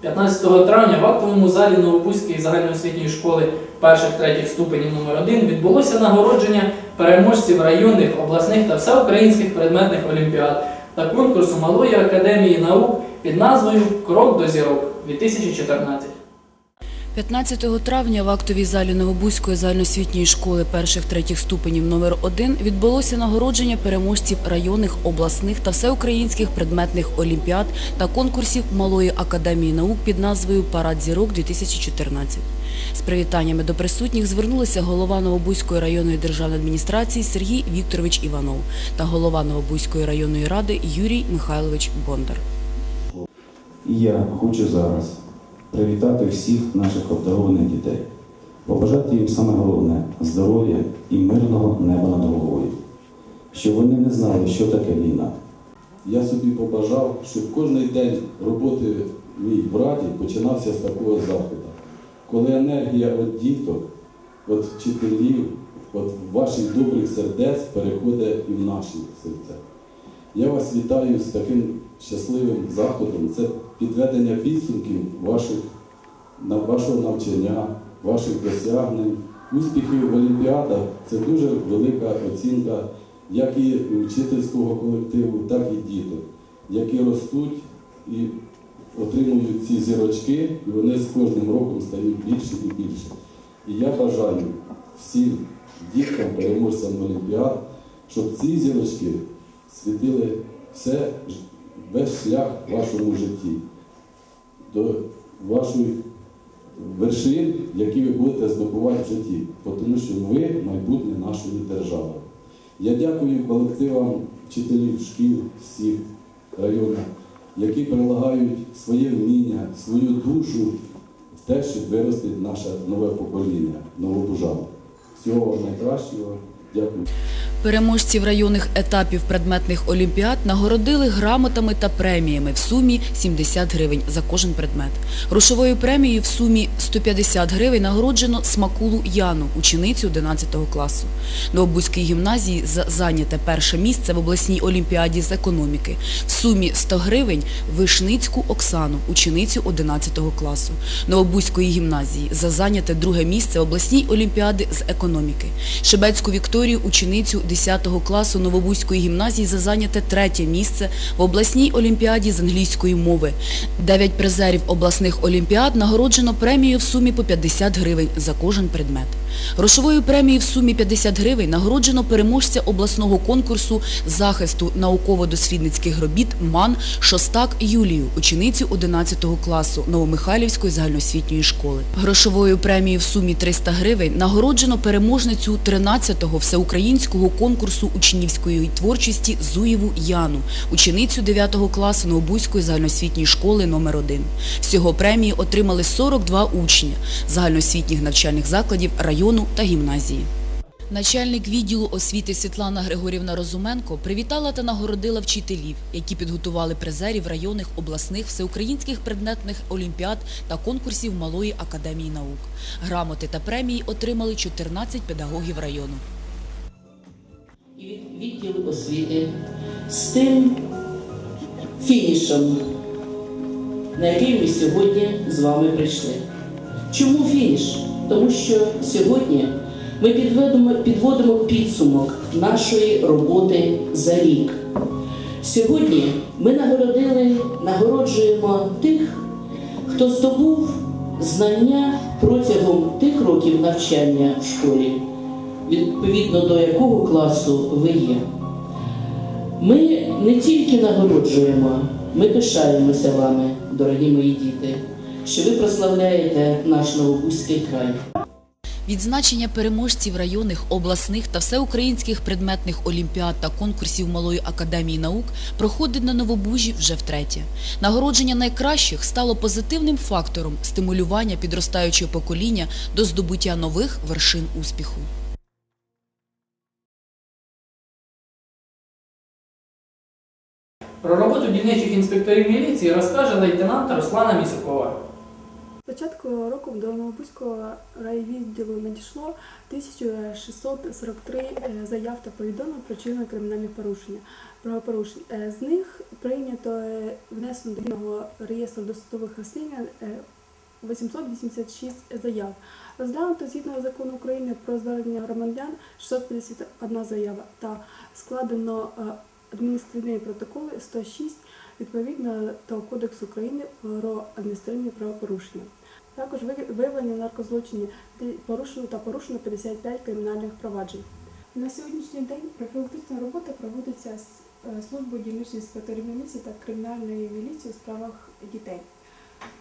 15 травня в актовому залі Новопузької загальноосвітньої школи перших-третіх ступенів номер 1 відбулося нагородження переможців районних, обласних та всеукраїнських предметних олімпіад та конкурсу Малої академії наук під назвою Крок до зірок 2014. 15 травня в актовій залі Новобузької загальноосвітньої школи перших-третіх ступенів номер 1 відбулося нагородження переможців районних, обласних та всеукраїнських предметних олімпіад та конкурсів Малої академії наук під назвою Парад зірок 2014. З привітаннями до присутніх звернулися голова Новобузької районної державної адміністрації Сергій Вікторович Іванов та голова Новобузької районної ради Юрій Михайлович Бондар. Я хочу зараз привітати всіх наших обдарованих дітей, побажати їм саме головне здоров'я і мирного неба над головою, щоб вони не знали, що таке війна. Я собі побажав, щоб кожен день роботи мій в раді починався з такого заходу. Коли енергія від діток, від вчителів, від ваших добрих сердець переходить і в наші серця. Я вас вітаю з таким щасливим заходом. Це підведення підсумків ваших, вашого навчання, ваших досягнень, успіхів в Олімпіадах. Це дуже велика оцінка як і вчительського колективу, так і діток, які ростуть і отримують ці зірочки, і вони з кожним роком стають більше і більше. І я бажаю всім діткам, переможцям Олімпіад, щоб ці зірочки світили все, весь шлях в вашому житті, до вашої вершин, які ви будете здобувати в житті, тому що ви майбутнє нашої держави. Я дякую колективам вчителів шкіл всіх районів, які прилагають своє вміння, свою душу в те, щоб виростити наше нове покоління, новобужан. Всього вам найкращого. Дякую. Переможців районних етапів предметних олімпіад нагородили грамотами та преміями в сумі 70 гривень за кожен предмет. Грошовою премією в сумі 150 гривень нагороджено Смакулу Яну, ученицю 11 класу. Новобузькій гімназії за зайняте перше місце в обласній олімпіаді з економіки. В сумі 100 гривень Вишницьку Оксану, ученицю 11 класу. Новобузької гімназії за зайняте друге місце в обласній олімпіади з економіки. Шебецьку Вікторію, ученицю 10 класу Новобузької гімназії за зайняте третє місце в обласній олімпіаді з англійської мови. Дев'ять призерів обласних олімпіад нагороджено премією в сумі по 50 гривень за кожен предмет. Грошовою премією в сумі 50 гривень нагороджено переможця обласного конкурсу захисту науково-дослідницьких робіт МАН Шостак Юлію, ученицю 11 класу Новомихайлівської загальноосвітньої школи. Грошовою премією в сумі 300 гривень нагороджено переможницю 13-го всеукраїнського конкурсу учнівської творчості Зуєву Яну, ученицю 9 класу Новобузької загальноосвітньої школи номер 1 Всього премії отримали 42 учні загальноосвітніх навчальних закладів району та гімназії. Начальник відділу освіти Світлана Григорівна Розуменко привітала та нагородила вчителів, які підготували призерів районних, обласних, всеукраїнських предметних олімпіад та конкурсів Малої академії наук. Грамоти та премії отримали 14 педагогів району. і від відділу освіти з тим фінішем, на який ми сьогодні з вами прийшли. Чому фініш? Тому що сьогодні ми підведемо, підводимо підсумок нашої роботи за рік. Сьогодні ми нагородили, нагороджуємо тих, хто здобув знання протягом тих років навчання в школі відповідно до якого класу ви є. Ми не тільки нагороджуємо, ми пишаємося вами, дорогі мої діти, що ви прославляєте наш Новобузький край. Відзначення переможців районних, обласних та всеукраїнських предметних олімпіад та конкурсів Малої академії наук проходить на Новобужі вже втретє. Нагородження найкращих стало позитивним фактором стимулювання підростаючого покоління до здобуття нових вершин успіху. Про роботу дільничих інспекторів міліції розкаже лейтенант Руслана Місюкова. Початку року до Новобузького райвідділу надійшло 1643 е, заяв та повідомлень про вчинення кримінальних порушення. правопорушень. Е, З них прийнято е, внесено до єдиного реєстру досудових розслідувань е, 886 заяв. Розглянуто згідно закону України про звернення громадян 651 заява та складено адміністративні протоколи 106 відповідно до Кодексу України про адміністративні правопорушення. Також ви- виявлені наркозлочині порушено та порушено 55 кримінальних проваджень. На сьогоднішній день профілактична робота проводиться з е, службою дільничних інспекторів міліції та кримінальної міліції у справах дітей.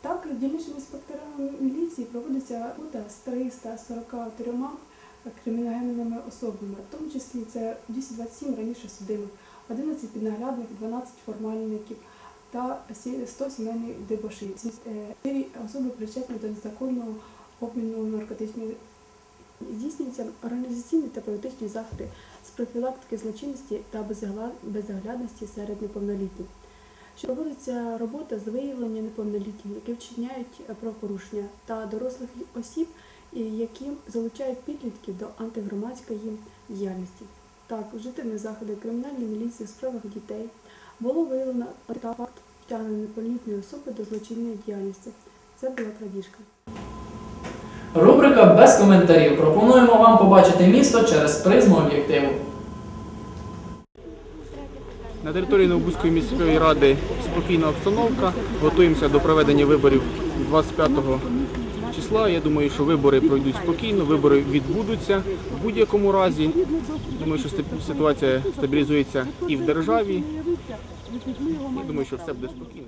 Так, дільничними інспекторами міліції проводиться робота з 343 криміногенними особами, в тому числі це 227 раніше судимих, 11 піднаглядних, 12 формальників та 100 сімейних дебошів. Ці е, особи причетні до незаконного обміну наркотичних Здійснюються організаційні та політичні заходи з профілактики злочинності та безоглядності серед неповнолітніх. Що проводиться робота з виявлення неповнолітніх, які вчиняють е, правопорушення, та дорослих осіб, які залучають підлітків до антигромадської діяльності. Так, вжитими заходи кримінальної міліції у справах дітей було виявлено та факт втягнення неповнолітньої особи до злочинної діяльності. Це була крадіжка. Рубрика без коментарів. Пропонуємо вам побачити місто через призму об'єктиву. На території Новобузької міської ради спокійна обстановка. Готуємося до проведення виборів 25 числа. Я думаю, що вибори пройдуть спокійно, вибори відбудуться в будь-якому разі. Думаю, що ситуація стабілізується і в державі. І думаю, що все буде спокійно.